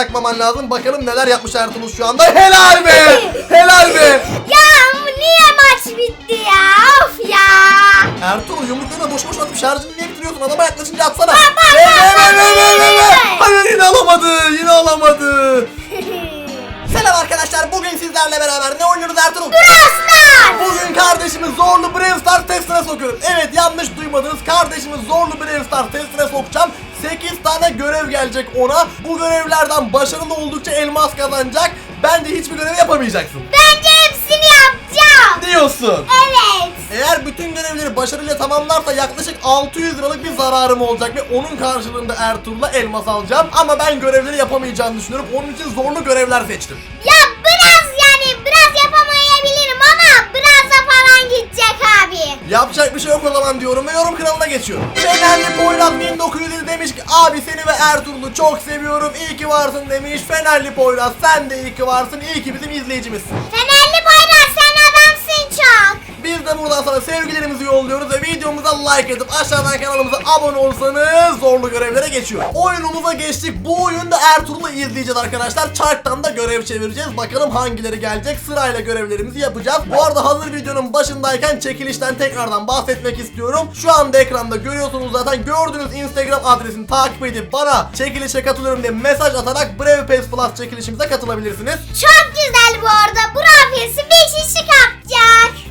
bırakmaman lazım. Bakalım neler yapmış Ertuğrul şu anda. Helal be! Helal be! Ya niye maç bitti ya? Of ya. Ertuğrul yumruklarına boş boş atıp şarjını niye bitiriyorsun? Adama yaklaşınca atsana. Ve- ve- ve- ve- ve- ve-. Hayır yine alamadı. Yine alamadı. Selam arkadaşlar. Bugün sizlerle beraber ne oynuyoruz Ertuğrul? Aslan. Bugün kardeşimiz zorlu Brave Stars testine sokuyorum. Evet yanlış duymadınız. Kardeşimiz zorlu Brave Stars testine sokacağım. 8 tane görev gelecek ona. Bu görevlerden başarılı oldukça elmas kazanacak. Bence hiçbir görevi yapamayacaksın. Bence hepsini yapacağım. Diyorsun. Evet. Eğer bütün görevleri başarıyla tamamlarsa yaklaşık 600 liralık bir zararım olacak ve onun karşılığında Ertuğrul'la elmas alacağım. Ama ben görevleri yapamayacağını düşünüyorum. Onun için zorlu görevler seçtim. Ya biraz yani biraz yapamayabilirim ama biraz da falan gidecek abi. Yapacak bir şey yok o zaman diyorum ve yorum kralına geçiyorum. Fenerli Poyraz 1907 demiş ki abi seni ve Ertuğrul'u çok seviyorum iyi ki varsın demiş. Fenerli Poyraz sen de iyi ki varsın iyi ki bizim izleyicimizsin. Fenerli Biz de buradan sana sevgilerimizi yolluyoruz ve videomuza like atıp aşağıdan kanalımıza abone olsanız zorlu görevlere geçiyor. Oyunumuza geçtik. Bu oyunda Ertuğrul'u izleyeceğiz arkadaşlar. Çarktan da görev çevireceğiz. Bakalım hangileri gelecek. Sırayla görevlerimizi yapacağız. Bu arada hazır videonun başındayken çekilişten tekrardan bahsetmek istiyorum. Şu anda ekranda görüyorsunuz zaten. Gördüğünüz Instagram adresini takip edip bana çekilişe katılıyorum diye mesaj atarak Brave Pass Plus çekilişimize katılabilirsiniz. Çok güzel bu arada. Bu rafiyesi 5 işi.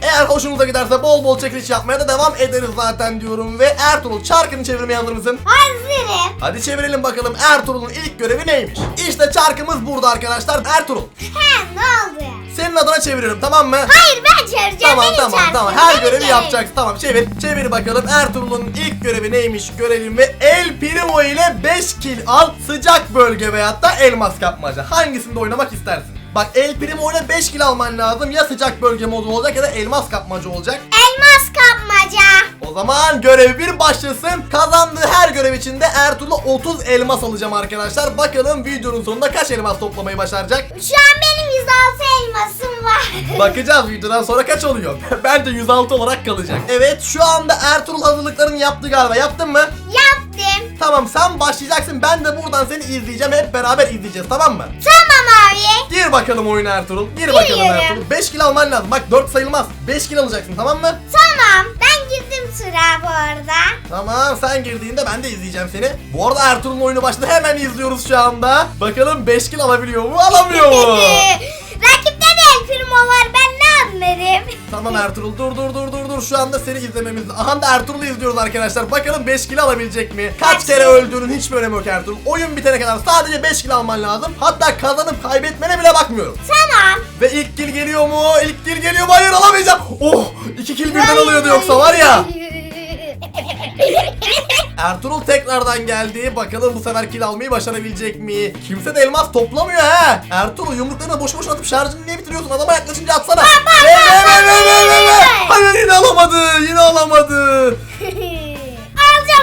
Eğer hoşunuza giderse bol bol çekiliş yapmaya da devam ederiz zaten diyorum ve Ertuğrul çarkını çevirmeye hazır mısın? Hazırım. Hadi çevirelim bakalım Ertuğrul'un ilk görevi neymiş? İşte çarkımız burada arkadaşlar. Ertuğrul He ne oldu? senin adına çeviriyorum tamam mı? Hayır ben çevireceğim. Tamam beni tamam çağırsın, tamam her beni görevi çağır. yapacaksın tamam çevir çevir bakalım Ertuğrul'un ilk görevi neymiş görelim ve El Primo ile 5 kill al sıcak bölge veyahut da elmas kapmaca hangisinde oynamak istersin? Bak El Primo ile 5 kill alman lazım ya sıcak bölge modu olacak ya da elmas kapmaca olacak Elmas kapmaca. O zaman görev bir başlasın. Kazandığı her görev içinde Ertuğrul'a 30 elmas alacağım arkadaşlar. Bakalım videonun sonunda kaç elmas toplamayı başaracak. Şu an benim 106 elmasım var. Bakacağız videodan sonra kaç oluyor. Bence 106 olarak kalacak. Evet şu anda Ertuğrul hazırlıklarını yaptı galiba. Yaptın mı? Yaptım. Tamam sen başlayacaksın. Ben de buradan seni izleyeceğim. Hep beraber izleyeceğiz tamam mı? Tamam abi. Gir bakalım oyuna Ertuğrul. Gir bakalım Giriyorum. Ertuğrul. 5 kill alman lazım. Bak 4 sayılmaz. 5 kill alacaksın tamam mı? Tamam. Ben girdim sıra bu arada. Tamam sen girdiğinde ben de izleyeceğim seni. Bu arada Ertuğrul'un oyunu başladı hemen izliyoruz şu anda. Bakalım 5 kill alabiliyor mu alamıyor mu? Rakipte de Primo var ben anlarım. tamam Ertuğrul dur dur dur dur dur şu anda seni izlememiz Aha da Ertuğrul'u izliyoruz arkadaşlar. Bakalım 5 kill alabilecek mi? Kaç kere öldüğünün hiçbir önemi yok Ertuğrul. Oyun bitene kadar sadece 5 kill alman lazım. Hatta kazanıp kaybetmene bile bakmıyorum. Tamam. Ve ilk kill geliyor mu? İlk kill geliyor mu? Hayır alamayacağım. Oh 2 kill birden alıyordu yoksa var ya. Ertuğrul tekrardan geldi. Bakalım bu sefer kill almayı başarabilecek mi? Kimse de elmas toplamıyor ha. Ertuğrul yumruklarını boş boş atıp şarjını niye bitiriyorsun? Adama yaklaşınca atsana. Ve, ve, ve, ve, ve, ve, ve. Hayır yine alamadı. Yine alamadı.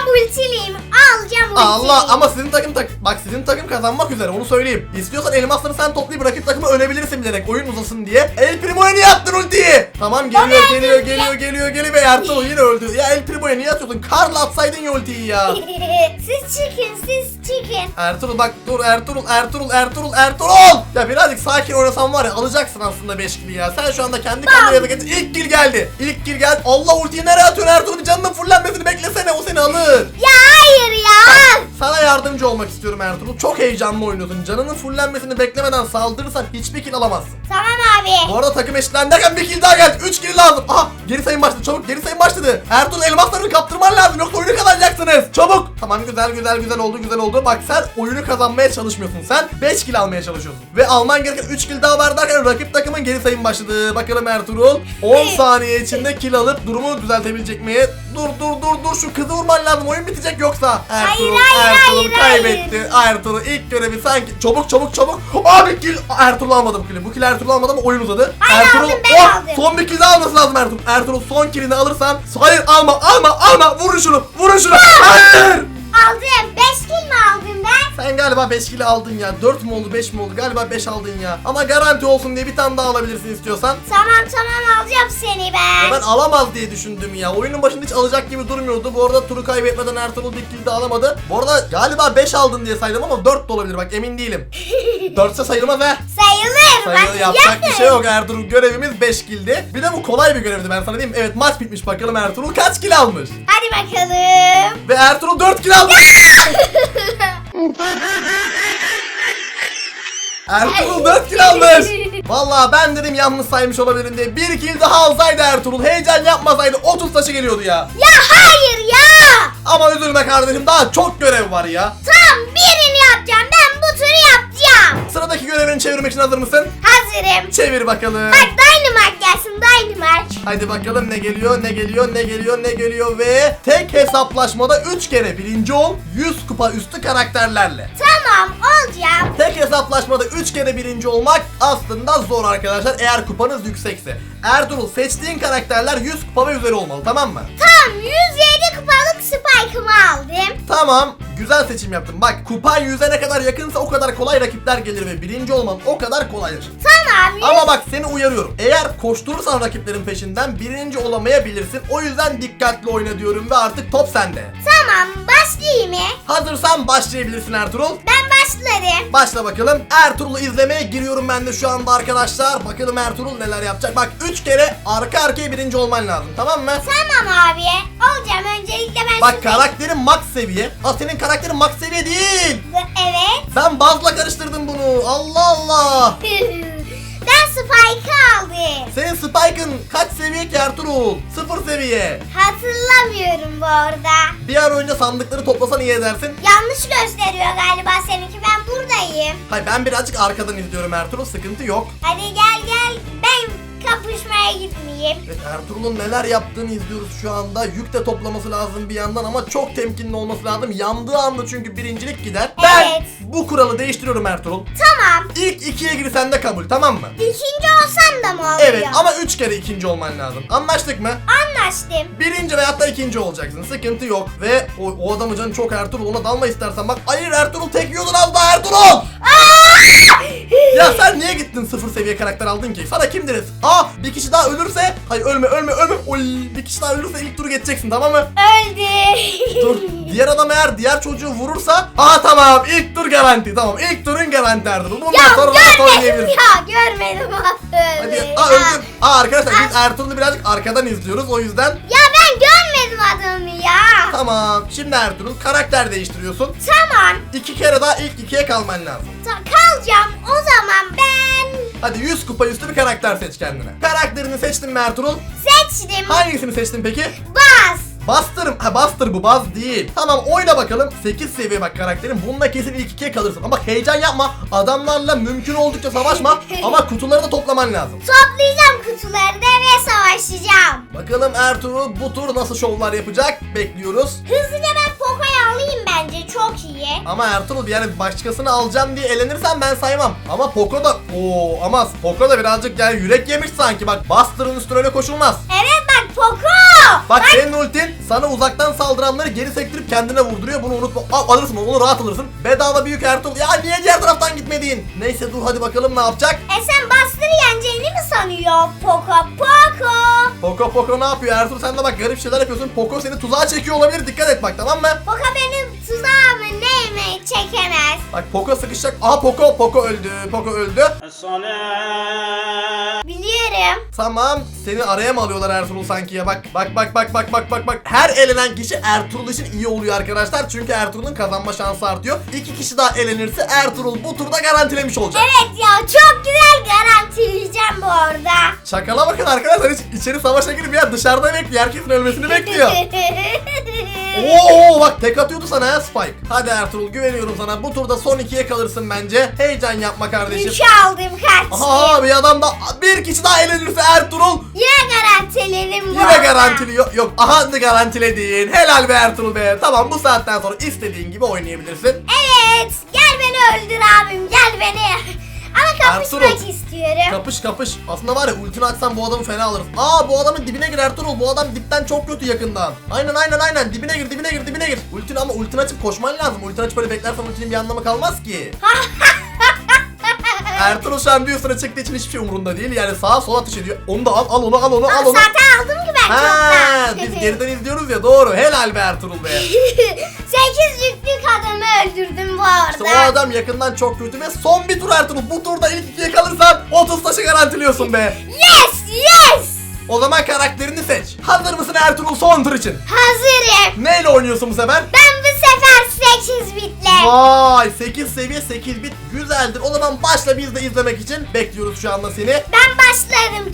Ultiliyim. Alacağım ultiliyim. Allah ama sizin takım tak bak sizin takım kazanmak üzere onu söyleyeyim. İstiyorsan elmasları sen toplayıp rakip takımı ölebilirsin bilerek oyun uzasın diye. El Primo'ya niye attın ultiyi? Tamam geliyor Bana geliyor öldürdü. geliyor geliyor geliyor ve Ertuğrul yine öldü. Ya El Primo'ya niye atıyorsun? Karla atsaydın ya ultiyi ya. siz çıkın siz çıkın. Ertuğrul bak dur Ertuğrul Ertuğrul Ertuğrul Ertuğrul. Ya birazcık sakin oynasan var ya alacaksın aslında 5 kill ya. Sen şu anda kendi kendine ettin. İlk kill geldi. İlk kill geldi. Allah ultiyi nereye atıyorsun Ertuğrul? Bir canının alır. Ya hayır ya. Sana yardımcı olmak istiyorum Ertuğrul. Çok heyecanlı oynuyorsun. Canının fullenmesini beklemeden saldırırsan hiçbir kill alamazsın. Tamam abi. Bu arada takım eşitlendi derken bir kill daha geldi. 3 kill lazım. Aha geri sayım başladı. Çabuk geri sayım başladı. Ertuğrul elmaslarını kaptırman lazım. Yoksa oyunu kazanacaksınız. Çabuk. Tamam güzel güzel güzel oldu güzel oldu. Bak sen oyunu kazanmaya çalışmıyorsun. Sen 5 kill almaya çalışıyorsun. Ve alman gereken 3 kill daha var derken rakip takımın geri sayım başladı. Bakalım Ertuğrul 10 saniye içinde kill alıp durumu düzeltebilecek mi? Dur dur dur dur şu kızı vurman lazım. Oyun bitecek yoksa. Ertuğrul hayır, Ertuğrul hayır, kaybetti. Ertuğrul ilk görevi sanki çabuk çabuk çabuk. Abi kill Ertuğrul almadı bu kill'i. Bu kill Ertuğrul almadı ama oyun uzadı. Hayır, Ertuğrul aldım, ben oh, aldım. son bir kill daha alması lazım Ertuğrul. Ertuğrul son kill'ini alırsan hayır alma alma alma vurun şunu vurun şunu. Hayır. Galiba 5 kilo aldın ya. 4 mü oldu 5 mi oldu? Galiba 5 aldın ya. Ama garanti olsun diye bir tane daha alabilirsin istiyorsan. Tamam tamam alacağım seni Ya ben. ben alamaz diye düşündüm ya. Oyunun başında hiç alacak gibi durmuyordu. Bu arada turu kaybetmeden Ertuğrul bir kill de alamadı. Bu arada galiba 5 aldın diye saydım ama 4 de olabilir bak emin değilim. 4 ise sayılmaz he. Sayılır. Sayılır bak, yapacak bir yakın. şey yok Ertuğrul. Görevimiz 5 killdi. Bir de bu kolay bir görevdi ben sana diyeyim. Evet maç bitmiş bakalım Ertuğrul kaç kill almış. Hadi bakalım. Ve Ertuğrul 4 kill almış. Ertuğrul 4 kill almış. Vallahi ben dedim yanlış saymış olabilirim diye. Bir kill daha alsaydı Ertuğrul heyecan yapmasaydı 30 taşı geliyordu ya. ya hayır ya. Ama üzülme kardeşim daha çok görev var ya. Tam birini yapacağım. Ben bu turu yapacağım. Sıradaki görevini çevirmek için hazır mısın? Hazırım. Çevir bakalım. Bak Dynamite gelsin Dynamite. Hadi bakalım ne geliyor ne geliyor ne geliyor ne geliyor ve tek hesaplaşmada 3 kere birinci ol 100 kupa üstü karakterlerle. Tamam olacağım. Tek hesaplaşmada 3 kere birinci olmak aslında zor arkadaşlar eğer kupanız yüksekse. Ertuğrul seçtiğin karakterler 100 kupa ve üzeri olmalı tamam mı? Tam 107 kupalık Spike'ımı aldım. Tamam güzel seçim yaptın. Bak kupan 100'e ne kadar yakınsa o kadar kolay rakipler gelir ve birinci olman o kadar kolaydır. Tamam. Ama bak seni uyarıyorum. Eğer koşturursan rakiplerin peşinden birinci olamayabilirsin. O yüzden dikkatli oyna diyorum ve artık top sende. Tamam başlayayım mı? Hazırsan başlayabilirsin Ertuğrul. Ben başlarım. Başla bakalım. Ertuğrul'u izlemeye giriyorum ben de şu anda arkadaşlar. Bakalım Ertuğrul neler yapacak. Bak 3 kere arka arkaya birinci olman lazım tamam mı? Tamam abi. Olacağım. Öncelikle ben Bak şu- karakterin max seviye. Aa senin karakterin max seviye değil. Evet. Ben bazla karıştırdım bunu. Allah Allah. Spike'ı aldım. Senin Spike'ın kaç seviye ki Ertuğrul? Sıfır seviye. Hatırlamıyorum bu arada. Bir an önce sandıkları toplasan iyi edersin. Yanlış gösteriyor galiba seninki. Ben buradayım. Hayır ben birazcık arkadan izliyorum Ertuğrul sıkıntı yok. Hadi gel gel. Ben kapışmaya gitmeyeyim. Evet Ertuğrul'un neler yaptığını izliyoruz şu anda. Yük de toplaması lazım bir yandan ama çok temkinli olması lazım. Yandığı anda çünkü birincilik gider. Ben Evet. bu kuralı değiştiriyorum Ertuğrul. Tamam. İlk ikiye girsen de kabul tamam mı? İkinci olsam da mı oluyor? Evet ama üç kere ikinci olman lazım. Anlaştık mı? Anlaştım. Birinci veyahut da ikinci olacaksın. Sıkıntı yok. Ve o, o adamın canı çok Ertuğrul. Ona dalma istersen bak. Hayır Ertuğrul tek yiyordun az daha Ertuğrul. ya sen niye gittin sıfır seviye karakter aldın ki? Sana kim deriz? Aa bir kişi daha ölürse. Hayır ölme ölme ölme. Oy bir kişi daha ölürse ilk turu geçeceksin tamam mı? Öldü. Dur. Diğer adam eğer diğer çocuğu vurursa. Aa tamam ilk tur garanti. Tamam ilk turun garanti Ertuğrul. Bundan ya sonra rahat görmedim oynayabilirsin. ya görmedim Hadi. Öldü. Aa öldün. Aa arkadaşlar biz Ertuğrul'u birazcık arkadan izliyoruz. O yüzden Ya ben görmedim adamı ya. Tamam. Şimdi Ertuğrul karakter değiştiriyorsun. Tamam. İki kere daha ilk ikiye kalman lazım. Ta- kalacağım. O zaman ben Hadi 100 kupa üstü bir karakter seç kendine. Karakterini seçtin mi Ertuğrul? seçtim. Hangisini seçtin peki? Bas. Buster, ha Buster bu baz değil. Tamam oyna bakalım. 8 seviye bak karakterin. Bununla kesin ilk ikiye kalırsın. Ama heyecan yapma. Adamlarla mümkün oldukça savaşma. Ama kutuları da toplaman lazım. Toplayacağım kutuları da ve savaşacağım. Bakalım Ertuğrul bu tur nasıl şovlar yapacak? Bekliyoruz. Hızlıca ben bence. Çok iyi. Ama Ertuğrul yani başkasını alacağım diye elenirsen ben saymam. Ama Poco da Oo ama Poco da birazcık yani yürek yemiş sanki. Bak Buster'ın üstüne öyle koşulmaz. Evet bak Poco. Bak senin ultin sana uzaktan saldıranları geri sektirip kendine vurduruyor. Bunu unutma. Al, alırsın onu, onu rahat alırsın. Bedava büyük Ertuğrul. Ya niye diğer taraftan gitmedin? Neyse dur hadi bakalım ne yapacak. E sen Buster'ı yeneceğini mi sanıyor Poco? Poco. Poco Poco ne yapıyor Ertuğrul? Sen de bak garip şeyler yapıyorsun. Poco seni tuzağa çekiyor olabilir. Dikkat et bak tamam mı? Poco benim tuzağımı neyime çekemez. Bak Poco sıkışacak. Aha Poco Poco öldü. Poco öldü. Biliyorum. Tamam. Seni araya mı alıyorlar Ertuğrul sanki ya? Bak bak bak bak bak bak bak bak. Her elenen kişi Ertuğrul için iyi oluyor arkadaşlar. Çünkü Ertuğrul'un kazanma şansı artıyor. İki kişi daha elenirse Ertuğrul bu turda garantilemiş olacak. Evet ya çok güzel garantileyeceğim bu arada. Şakala bakın arkadaşlar hiç içeri savaşa girip ya dışarıda bekliyor. Herkesin ölmesini bekliyor. Oo bak tek atıyordu sana ha Spike. Hadi Ertuğrul güveniyorum sana. Bu turda son ikiye kalırsın bence. Heyecan yapma kardeşim. Üç aldım kaç. Aha bir adam da bir kişi daha elenirse Ertuğrul Yine garantilerim bu yine garantili yok. Yok aha da garantiledin. Helal be Ertuğrul be. Tamam bu saatten sonra istediğin gibi oynayabilirsin. Evet gel beni öldür abim gel beni. Ama kapışmak Ertuğrul. istiyorum. Kapış kapış. Aslında var ya ultini açsan bu adamı fena alırız. Aa bu adamın dibine gir Ertuğrul. Bu adam dipten çok kötü yakından. Aynen aynen aynen. Dibine gir dibine gir dibine gir. Ultini ama ultini açıp koşman lazım. Ultini açıp böyle beklersen ultinin bir anlamı kalmaz ki. Ertuğrul şu an bir üstüne çıktığı için hiçbir şey umurunda değil. Yani sağa sola ateş ediyor. Onu da al al onu al onu al onu. zaten aldım ki ben Ha, çoktan. biz geriden izliyoruz ya doğru. Helal be Ertuğrul be. Sekiz yüklük adamı öldürdüm bu İşte o arada. adam yakından çok kötü ve son bir tur Ertuğrul. Bu turda ilk ikiye kalırsan 30 taşı garantiliyorsun be. Yes yes. O zaman karakterini seç. Hazır mısın Ertuğrul son tur için? Hazırım. Neyle oynuyorsun bu sefer? Ben bu sefer 8 bitle. Vay 8 seviye 8 bit güzeldir. O zaman başla biz de izlemek için bekliyoruz şu anda seni. Ben başlarım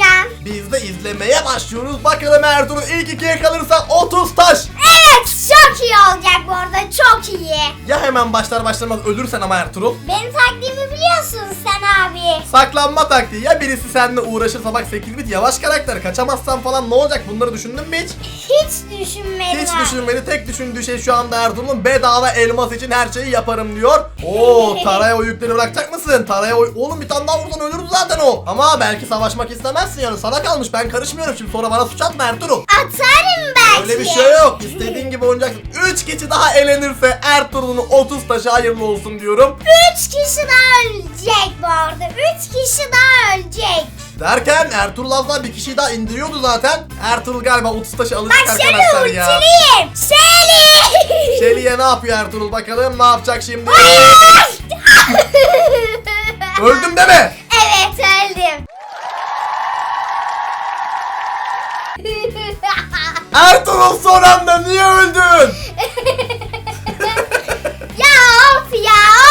an. Biz de izlemeye başlıyoruz. Bakalım Ertuğrul ilk ikiye kalırsa 30 taş. Evet çok iyi olacak bu arada çok iyi. Ya hemen başlar başlamaz ölürsen ama Ertuğrul. Benim taktiğimi biliyorsun abi. Saklanma taktiği ya birisi seninle uğraşırsa bak 8 bit yavaş karakter kaçamazsan falan ne olacak bunları düşündün mü hiç? Hiç düşünmedim. Hiç düşünmedi tek düşündüğü şey şu anda Ertuğrul'un bedava elmas için her şeyi yaparım diyor. Oo Tara'ya o yükleri bırakacak mısın? Tara'ya o... Oğlum bir tane daha vursan ölürdü zaten o. Ama belki savaşmak istemezsin yani sana kalmış ben karışmıyorum şimdi sonra bana suç atma Ertuğrul. Atarım belki. Öyle bir şey yok. İstediğin gibi oynayacaksın. 3 kişi daha elenirse Ertuğrul'un 30 taşı hayırlı olsun diyorum. Üç kişi daha ölecek bu arada. Üç kişi daha ölecek. Derken Ertuğrul az daha bir kişiyi daha indiriyordu zaten. Ertuğrul galiba 30 taşı alacak Bak seni arkadaşlar ya. ultileyim. Seni. Şeli'ye ne yapıyor Ertuğrul bakalım ne yapacak şimdi? Öldüm deme. evet öldüm. Ertuğrul son anda niye öldün? ya of ya.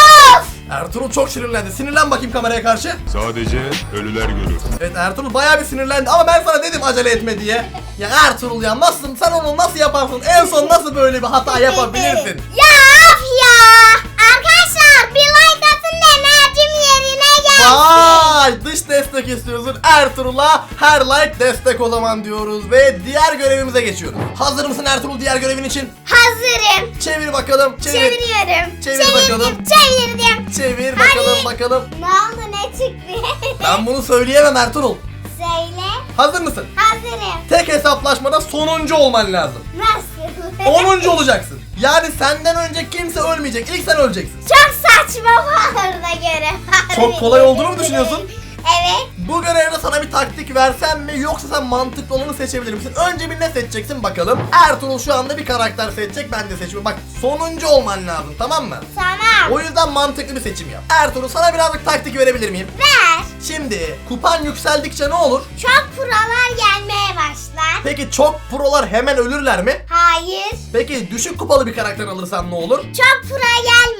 Ertuğrul çok sinirlendi. Sinirlen bakayım kameraya karşı. Sadece ölüler görür. Evet Ertuğrul bayağı bir sinirlendi ama ben sana dedim acele etme diye. Ya Ertuğrul ya nasıl sen onu nasıl yaparsın? En son nasıl böyle bir hata yapabilirsin? ya of ya. Arkadaşlar bir like atın da enerjim yerine gelsin. Vay dış destek istiyorsun Ertuğrul'a her like destek o zaman diyoruz ve diğer görevimize geçiyoruz. Hazır mısın Ertuğrul diğer görevin için? Hazırım. Çevir bakalım çevir. Çeviriyorum. Çevir Çevirdim, bakalım. Çevirdim. Çevir bakalım Hadi. bakalım. Ne oldu ne çıktı? Ben bunu söyleyemem Ertuğrul. Söyle. Hazır mısın? Hazırım. Tek hesaplaşmada sonuncu olman lazım. Nasıl? 10. olacaksın. Yani senden önce kimse ölmeyecek. İlk sen öleceksin. Çok saçma bağırına göre. Çok kolay olduğunu mu düşünüyorsun? Evet. Bu görevde sana bir taktik versem mi yoksa sen mantıklı olanı seçebilir misin? Önce bir ne seçeceksin bakalım. Ertuğrul şu anda bir karakter seçecek ben de seçiyorum. Bak sonuncu olman lazım tamam mı? Tamam. O yüzden mantıklı bir seçim yap. Ertuğrul sana birazcık taktik verebilir miyim? Ver. Şimdi kupan yükseldikçe ne olur? Çok prolar gelmeye başlar. Peki çok prolar hemen ölürler mi? Hayır. Peki düşük kupalı bir karakter alırsan ne olur? Çok pro gelmez.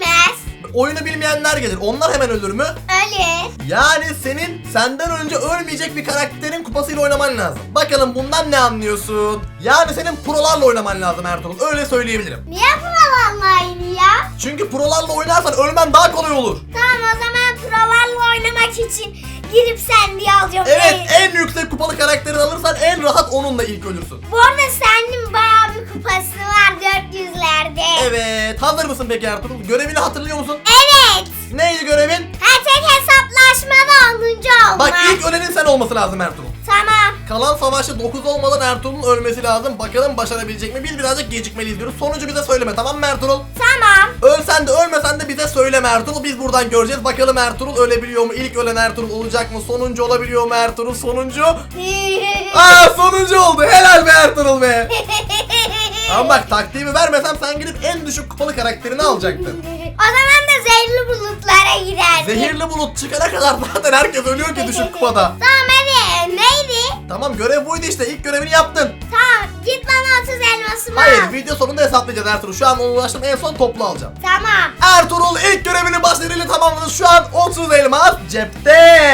Oyunu bilmeyenler gelir. Onlar hemen ölür mü? Ölür. Yani senin senden önce ölmeyecek bir karakterin kupasıyla oynaman lazım. Bakalım bundan ne anlıyorsun? Yani senin prolarla oynaman lazım Ertuğrul. Öyle söyleyebilirim. Niye prolarla ya? Çünkü prolarla oynarsan ölmen daha kolay olur. Tamam o zaman prolarla oynamak için girip sen diye alacağım. Evet en yüksek kupalı karakterini alırsan en rahat onunla ilk ölürsün. Bu arada senin bayağı bir kupası var 400'lerde. Evet hazır mısın peki Ertuğrul? Görevini hatırlıyor musun? Evet. Neydi görevin? Her tek hesaplaşmada 10. olma. Bak ilk ölenin sen olması lazım Ertuğrul. Tamam. Kalan savaşta 9 olmadan Ertuğrul'un ölmesi lazım. Bakalım başarabilecek mi? Biz birazcık gecikmeliyiz diyoruz. Sonucu bize söyleme tamam mı Ertuğrul? Tamam. Ölsen de ölmesen de bize söyleme Ertuğrul. Biz buradan göreceğiz. Bakalım Ertuğrul ölebiliyor mu? İlk ölen Ertuğrul olacak mı? Sonuncu olabiliyor mu Ertuğrul? Sonuncu. Aa sonuncu oldu. Helal be Ertuğrul be. Ama bak taktiğimi vermesem sen gidip en düşük kupalı karakterini alacaktın. o zaman da zehirli bulutlara giderdik. Zehirli bulut çıkana kadar zaten herkes ölüyor ki düşük kupada. Tamam hadi. Neydi? Tamam görev buydu işte. İlk görevini yaptın. Tamam. Git bana 30 elmasımı Hayır al. video sonunda hesaplayacağız Ertuğrul. Şu an ona ulaştım. En son toplu alacağım. Tamam. Ertuğrul ilk görevini başarıyla tamamladı. Şu an 30 elmas cepte.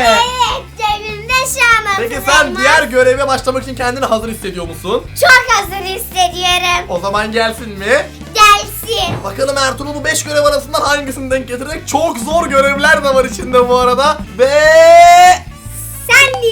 Evet. Cebimde şu an 30 Peki sen elmas. diğer göreve başlamak için kendini hazır hissediyor musun? Çok hazır hissediyorum. O zaman gelsin mi? Gelsin. Bakalım Ertuğrul bu 5 görev arasından hangisini denk getirecek? Çok zor görevler de var içinde bu arada. Ve Sen de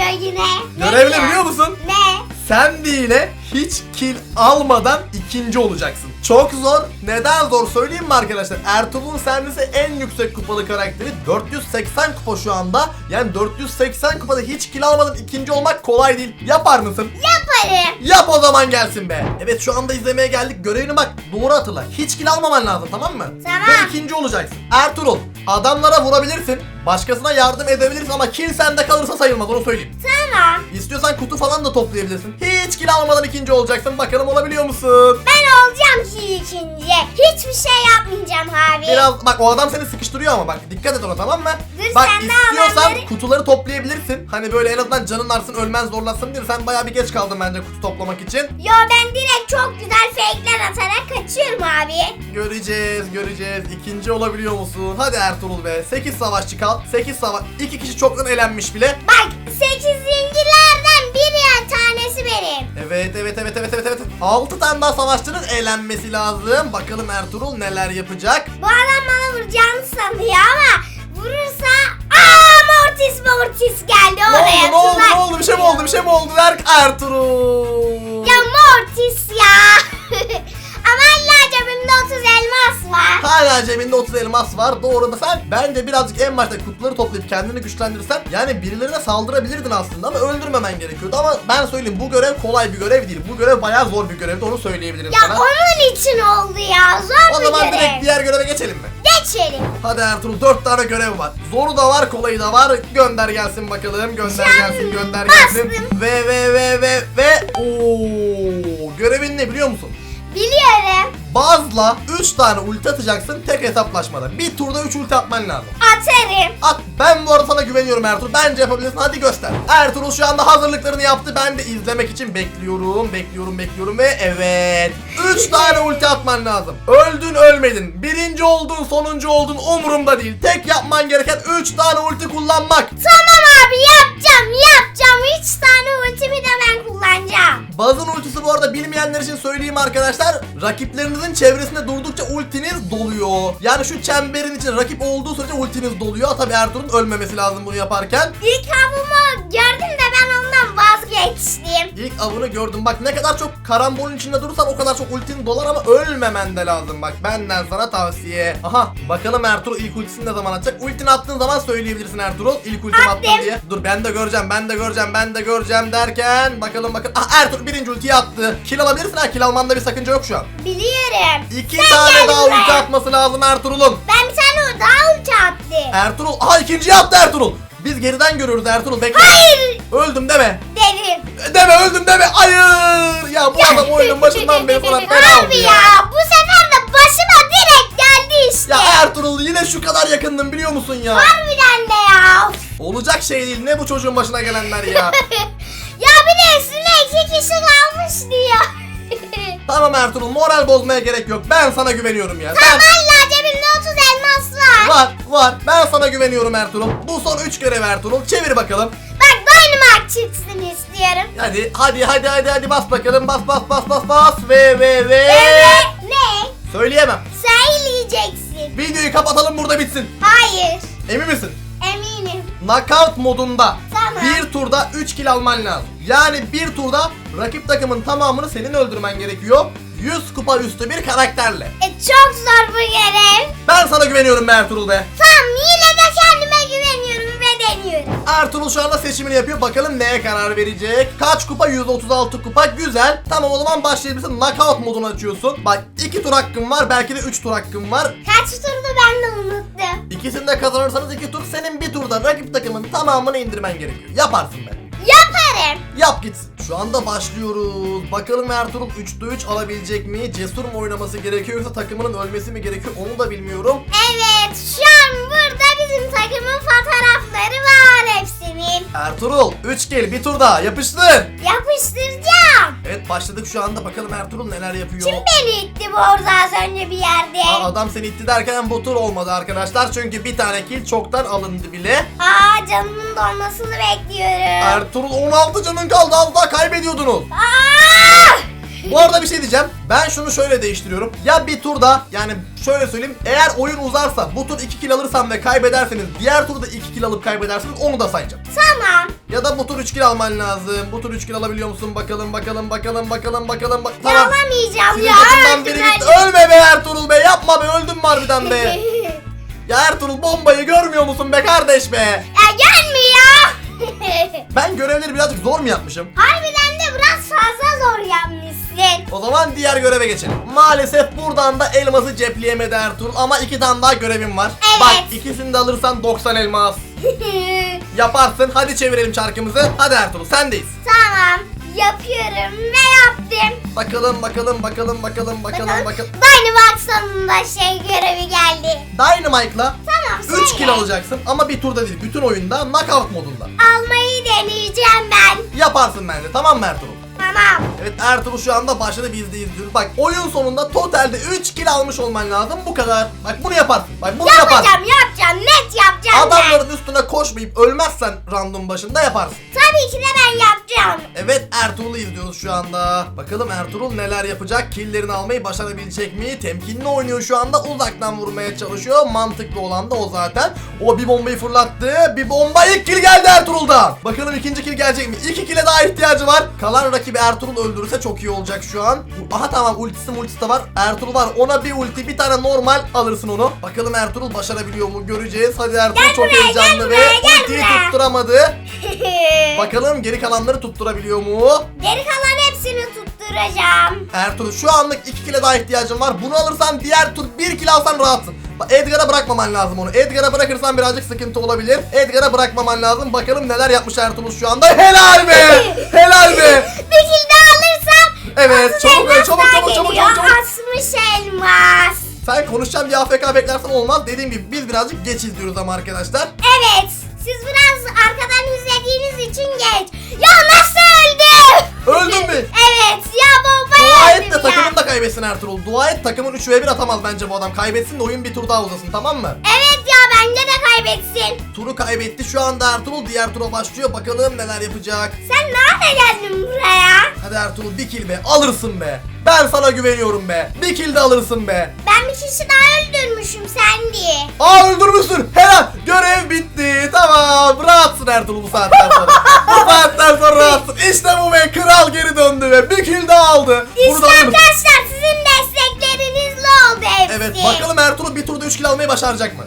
istiyor yine. Ne diyor? biliyor musun? Ne? Sandy ile hiç kill almadan ikinci olacaksın. Çok zor. Neden zor söyleyeyim mi arkadaşlar? Ertuğrul'un sendisi en yüksek kupalı karakteri. 480 kupa şu anda. Yani 480 kupada hiç kill almadan ikinci olmak kolay değil. Yapar mısın? Yaparım. Yap o zaman gelsin be. Evet şu anda izlemeye geldik. Görevini bak doğru hatırla. Hiç kill almaman lazım tamam mı? Tamam. Ve ikinci olacaksın. Ertuğrul adamlara vurabilirsin. Başkasına yardım edebilirsin ama kill sende kalırsa sayılmaz onu söyleyeyim. Tamam. İstiyorsan kutu falan da toplayabilirsin. Hiç kill almadan ikinci olacaksın. Bakalım olabiliyor musun? Ben olacağım ki ikinci. Hiçbir şey yapmayacağım abi. Biraz bak o adam seni sıkıştırıyor ama bak dikkat et ona tamam mı? Dur, bak sen de istiyorsan adamları- kutuları toplayabilirsin. Hani böyle en azından canın artsın ölmen zorlasın diye. Sen bayağı bir geç kaldın bence kutu toplamak için. Yo ben direkt çok güzel fake'ler atarak kaçıyorum abi. Göreceğiz, göreceğiz. İkinci olabiliyor musun? Hadi Ertuğrul be. 8 savaşçı kal. 8 savaş. 2 kişi çoktan elenmiş bile. Bak sekizincilerden bir ya tanesi benim. Evet, evet, evet, evet, evet, evet. 6 tane daha savaşçının elenmesi lazım. Bakalım Ertuğrul neler yapacak. Bu adam bana vuracağını sanıyor ama vurursa Aa Mortis Mortis geldi Ne oraya. oldu, ne oldu, ne oldu? Bir şey mi oldu, bir şey mi oldu? Ver Ertuğrul. Ya Mortis ya. ama illa cebimde 30 elmas var. Hala cebinde 30 elmas var. Doğru da sen bence birazcık en başta kutuları toplayıp kendini güçlendirirsen yani birilerine saldırabilirdin aslında ama öldürmemen gerekiyordu ama ben söyleyeyim bu görev kolay bir görev değil. Bu görev bayağı zor bir görevdi onu söyleyebilirim Ya sana. onun için oldu ya. Zor O bir zaman görev. direkt diğer göreve geçelim mi? Geçelim. Hadi Ertuğrul 4 tane görev var. Zoru da var, kolayı da var. Gönder gelsin bakalım. Gönder Sen gelsin, gönder gelsin. Ve ve ve ve ve ooo görevin ne biliyor musun? Biliyorum. Bazla 3 tane ulti atacaksın tek hesaplaşmada. Bir turda 3 ulti atman lazım. Atarım. At ben bu arada sana güveniyorum Ertuğrul. Bence yapabilirsin. Hadi göster. Ertuğrul şu anda hazırlıklarını yaptı. Ben de izlemek için bekliyorum. Bekliyorum, bekliyorum ve evet. 3 tane ulti atman lazım. Öldün, ölmedin. Birinci oldun, sonuncu oldun umurumda değil. Tek yapman gereken 3 tane ulti kullanmak. Tamam abi yapacağım yapacağım. Üç Bazın ultisi bu arada bilmeyenler için söyleyeyim arkadaşlar. Rakiplerinizin çevresinde durdukça ultiniz doluyor. Yani şu çemberin için rakip olduğu sürece ultiniz doluyor. Tabi Ertuğrul'un ölmemesi lazım bunu yaparken. İlk avımı gördüm de ben ondan vazgeçtim. İlk avını gördüm. Bak ne kadar çok karambolun içinde durursan o kadar çok ultin dolar ama ölmemen de lazım. Bak benden sana tavsiye. Aha bakalım Ertuğrul ilk ultisini ne zaman atacak? Ultini attığın zaman söyleyebilirsin Ertuğrul. İlk ultimi attım Attım. diye. Dur ben de göreceğim ben de göreceğim ben de göreceğim derken. Bakalım bakın. Ah Ertuğrul birinci ultiyi attı. Kill alabilirsin ha. Kill almanda bir sakınca yok şu an. Biliyorum. İki Sen tane gel daha buraya. ulti atması lazım Ertuğrul'un. Ben bir tane daha ulti attım. Ertuğrul. Aha ikinciyi attı Ertuğrul. Biz geriden görüyoruz Ertuğrul. Bekle. Hayır Öldüm deme. dedim. Deme öldüm deme. Hayır. Ya bu adam oyunun başından beri sana fena Harbi aldı ya. Bu sefer de başıma direkt geldi işte. Ya Ertuğrul yine şu kadar yakındın biliyor musun ya? Harbiden de ya. Olacak şey değil. Ne bu çocuğun başına gelenler ya? ya bir de üstüne iki kişi kalmış diyor. tamam Ertuğrul moral bozmaya gerek yok. Ben sana güveniyorum ya. Tamam Ben... valla cebimde 30 elmas var. Var var. Ben sana güveniyorum Ertuğrul. Bu son 3 görev Ertuğrul. Çevir bakalım. Bak Dynamite çıksın istiyorum. Hadi hadi hadi hadi hadi bas bakalım. Bas bas bas bas bas. Ve ve ve. Evet. Ne? Söyleyemem. Söyleyeceksin. Videoyu kapatalım burada bitsin. Hayır. Emin misin? Eminim. Knockout modunda Tamam. bir turda 3 kill alman lazım. Yani bir turda rakip takımın tamamını senin öldürmen gerekiyor. 100 kupa üstü bir karakterle. E, çok zor bu görev. Ben sana güveniyorum be Ertuğrul be. Tamam yine de kendime güveniyorum ve deniyorum. Ertuğrul şu anda seçimini yapıyor. Bakalım neye karar verecek. Kaç kupa? 136 kupa. Güzel. Tamam o zaman başlayabilirsin. Knockout modunu açıyorsun. Bak 2 tur hakkın var. Belki de 3 tur hakkın var. Kaç turdu ben de unuttum. İkisini de kazanırsanız 2 tur. Senin bir turda rakip takımın tamamını indirmen gerekiyor. Yaparsın be. Yaparım. Yap gitsin. Şu anda başlıyoruz. Bakalım Ertuğrul 3'te 3 alabilecek mi? Cesur mu oynaması gerekiyor yoksa takımının ölmesi mi gerekiyor onu da bilmiyorum. Evet şu an burada bizim takımın fotoğrafları var hepsinin. Ertuğrul 3 kill bir tur daha yapıştır. Yapıştıracağım. Başladık şu anda bakalım Ertuğrul neler yapıyor. Kim beni itti bu orada az önce bir yerde? Aa, adam seni itti derken bu tur olmadı arkadaşlar. Çünkü bir tane kill çoktan alındı bile. Aa canımın dolmasını bekliyorum. Ertuğrul 16 canın kaldı az daha kaybediyordunuz. Aa! Bu arada bir şey diyeceğim. Ben şunu şöyle değiştiriyorum. Ya bir turda yani şöyle söyleyeyim. Eğer oyun uzarsa bu tur 2 kill alırsam ve kaybederseniz diğer turda 2 kill alıp kaybederseniz onu da sayacağım. Tamam. Ya da bu tur 3 kill alman lazım. Bu tur 3 kill alabiliyor musun? Bakalım bakalım bakalım bakalım bakalım. Bak Ya alamayacağım Sizin ya. öldüm biri gitti. Ölme be Ertuğrul be. Yapma be. Öldün mü harbiden be. Ya Ertuğrul bombayı görmüyor musun be kardeş be? ya gelmiyor. Ben görevleri birazcık zor mu yapmışım? Harbiden de biraz fazla zor yapmışsın. O zaman diğer göreve geçelim. Maalesef buradan da elması cepleyemedi Ertuğrul ama iki tane daha görevim var. Evet. Bak ikisini de alırsan 90 elmas. Yaparsın. Hadi çevirelim çarkımızı. Hadi Ertuğrul sendeyiz. tamam. Yapıyorum ve yaptım. Bakalım bakalım bakalım bakalım bakalım Bakalım. Dynamax sonunda şey görevi geldi. Dynamite'la Tamam 3 söyle. kill alacaksın ama bir turda değil. Bütün oyunda knockout modunda. Almayı deneyeceğim ben. Yaparsın bence tamam mı Ertuğrul? Tamam. Evet Ertuğrul şu anda başladı biz de izliyoruz. Bak oyun sonunda totalde 3 kill almış olman lazım bu kadar. Bak bunu yaparsın. Bak bunu yaparsın. Yapacağım yapacağım net yapacağım ben. Adamların üstüne koşmayıp ölmezsen random başında yaparsın. Tabii ki de ben yapacağım. Evet Ertuğrul'u izliyoruz şu anda. Bakalım Ertuğrul neler yapacak? Killerini almayı başarabilecek mi? Temkinli oynuyor şu anda. Uzaktan vurmaya çalışıyor. Mantıklı olan da o zaten. O bir bombayı fırlattı. Bir bomba ilk kill geldi Ertuğrul'dan. Bakalım ikinci kill gelecek mi? İki kill'e daha ihtiyacı var. Kalan rakibi Ertuğrul öldürürse çok iyi olacak şu an. Aha tamam ultisi multisi de var. Ertuğrul var. Ona bir ulti bir tane normal alırsın onu. Bakalım Ertuğrul başarabiliyor mu? Göreceğiz. Hadi Ertuğrul Gel çok buraya, heyecanlı ve buraya, ultiyi buraya. tutturamadı. Bakalım geri kalanları tutturabiliyor mu? Geri kalan hepsini tutturacağım. Ertuğrul şu anlık 2 kile daha ihtiyacım var. Bunu alırsan diğer tur 1 kilo alsan rahatsın. Edgar'a bırakmaman lazım onu. Edgar'a bırakırsan birazcık sıkıntı olabilir. Edgar'a bırakmaman lazım. Bakalım neler yapmış Ertuğrul şu anda. Helal be! Helal be! Bir kill daha alırsam Evet, çabuk çabuk, daha çabuk, çabuk, geliyor. çabuk, çabuk. 60 elmas. Sen konuşacağım diye AFK beklersen olmaz. Dediğim gibi biz birazcık geç izliyoruz ama arkadaşlar. Evet. Siz biraz arkadan izlediğiniz için geç. Ya nasıl öldüm? Öldün mü? Evet Dua et de takımın da kaybetsin Ertuğrul. Dua et takımın 3v1 atamaz bence bu adam. Kaybetsin de oyun bir tur daha uzasın tamam mı? Evet bence de kaybetsin. Turu kaybetti şu anda Ertuğrul. Diğer tura başlıyor. Bakalım neler yapacak. Sen nerede geldin buraya? Hadi Ertuğrul bir kill be. Alırsın be. Ben sana güveniyorum be. Bir kill de alırsın be. Ben bir kişi daha öldürmüşüm sen diye. Aa öldürmüşsün. Helal. Görev bitti. Tamam. Rahatsın Ertuğrul bu saatten sonra. bu saatten sonra rahatsın. İşte bu be. Kral geri döndü ve bir kill daha aldı. İşte Bunu da alırız. arkadaşlar sizin desteklerinizle oldu hepsi. Evet bakalım Ertuğrul bir turda 3 kill almayı başaracak mı?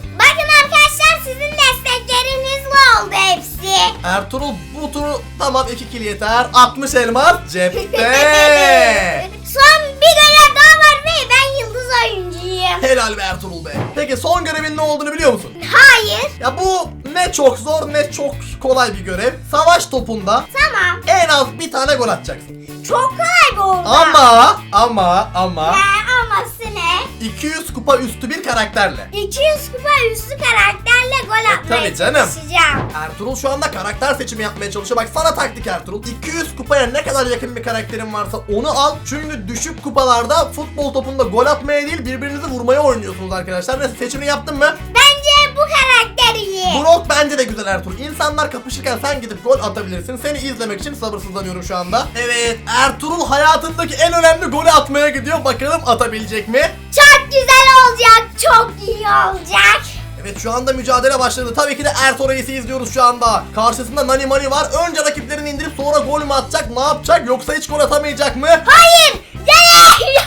Ertuğrul bu turu tamam 2 kill yeter. 60 elmas cepte. Son bir görev daha var ve ben yıldız oyuncuyum. Helal be Ertuğrul be. Peki son görevin ne olduğunu biliyor musun? Hayır. Ya bu ne çok zor ne çok kolay bir görev. Savaş topunda Tamam. en az bir tane gol atacaksın. Çok kolay bu oldu. Ama ama ama Ne aması ne? 200 kupa üstü bir karakterle. 200 kupa üstü karakterle gol atmaya tabii canım. çalışacağım. Ertuğrul şu anda karakter seçimi yapmaya çalışıyor. Bak sana taktik Ertuğrul. 200 kupaya ne kadar yakın bir karakterin varsa onu al. Çünkü düşük kupalarda futbol topunda gol atmaya değil birbirinizi vurmaya oynuyorsunuz arkadaşlar. Neyse seçimini yaptın mı? Bence bu karakter iyi. Brock bence de güzel Ertuğrul. İnsanlar kapışırken sen gidip gol atabilirsin. Seni izlemek için sabırsızlanıyorum şu anda. Evet Ertuğrul hayatındaki en önemli golü atmaya gidiyor. Bakalım atabilecek mi? Çok güzel olacak. Çok iyi olacak. Evet şu anda mücadele başladı. Tabii ki de Ertuğ Reis'i izliyoruz şu anda. Karşısında Nani Mani var. Önce rakiplerini indirip sonra gol mü atacak? Ne yapacak? Yoksa hiç gol atamayacak mı? Hayır. Yere.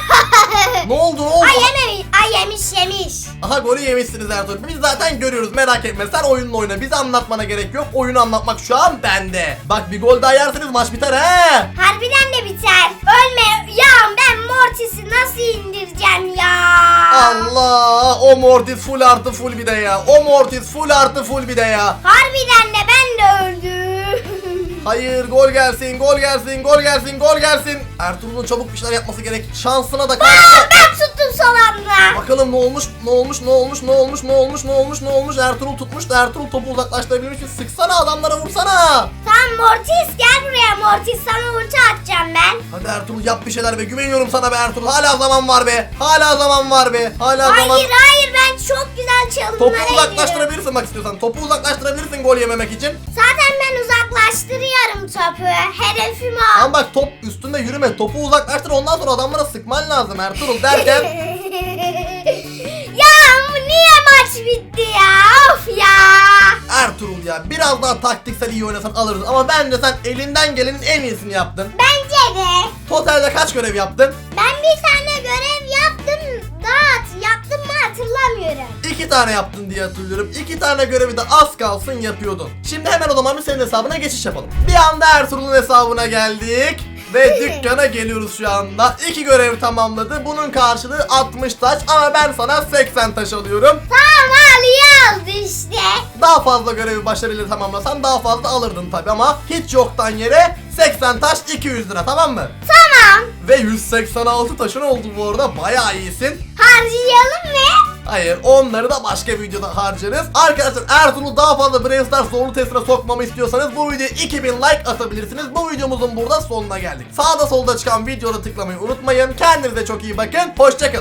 Ne oldu? Ne oldu? Ay yememiş. Ay yemiş yemiş. Aha golü yemişsiniz Ertuğrul. Biz zaten görüyoruz merak etme. Sen oyununu oyna. Bize anlatmana gerek yok. Oyunu anlatmak şu an bende. Bak bir gol daha yerseniz maç biter he. Harbiden de biter. Ölme. Ya ben Mortis'i nasıl indireceğim ya? Allah o Mortis full artı full bir de ya. O Mortis full artı full bir de ya. Harbiden de ben de öldüm. Hayır gol gelsin gol gelsin gol gelsin gol gelsin. Ertuğrul'un çabuk bir şeyler yapması gerek. Şansına da kaldı. ben tuttum son anda. Bakalım ne olmuş ne olmuş ne olmuş ne olmuş ne olmuş ne olmuş ne olmuş Ertuğrul tutmuş da Ertuğrul topu uzaklaştırabilmiş mi? Sıksana adamlara vursana. Tamam Mortis gel buraya Mortis sana ulti atacağım ben. Hadi Ertuğrul yap bir şeyler be güveniyorum sana be Ertuğrul. Hala zaman var be. Hala zaman var be. Hala zaman. Hayır hayır ben çok güzel çalımlara Topu uzaklaştırabilirsin bak istiyorsan. Topu uzaklaştırabilirsin gol yememek için. Zaten ben uzaklaştırıyorum topu. Hedefim o. Ama bak top üstünde yürüme. Topu uzaklaştır ondan sonra adamlara sıkman lazım Ertuğrul derken. ya niye maç bitti ya? Of ya. Ertuğrul ya biraz daha taktiksel iyi oynasan alırız ama bence sen elinden gelenin en iyisini yaptın. Bence de. Totalde kaç görev yaptın? Ben bir tane görev yaptım. Daha hatırlamıyorum. İki tane yaptın diye hatırlıyorum. İki tane görevi de az kalsın yapıyordun. Şimdi hemen o zaman senin hesabına geçiş yapalım. Bir anda Ertuğrul'un hesabına geldik. Ve dükkana geliyoruz şu anda. İki görev tamamladı. Bunun karşılığı 60 taş ama ben sana 80 taş alıyorum. Tamam al iyi oldu işte. Daha fazla görevi başarıyla tamamlasan daha fazla alırdın tabi ama hiç yoktan yere 80 taş 200 lira tamam mı? Tamam. Ve 186 taşın oldu bu arada bayağı iyisin. Harcayalım mı? Hayır onları da başka videoda harcarız. Arkadaşlar Ertuğrul'u daha fazla Brawl Stars zorlu testine sokmamı istiyorsanız bu videoya 2000 like atabilirsiniz. Bu videomuzun burada sonuna geldik. Sağda solda çıkan videoda tıklamayı unutmayın. Kendinize çok iyi bakın. Hoşçakalın.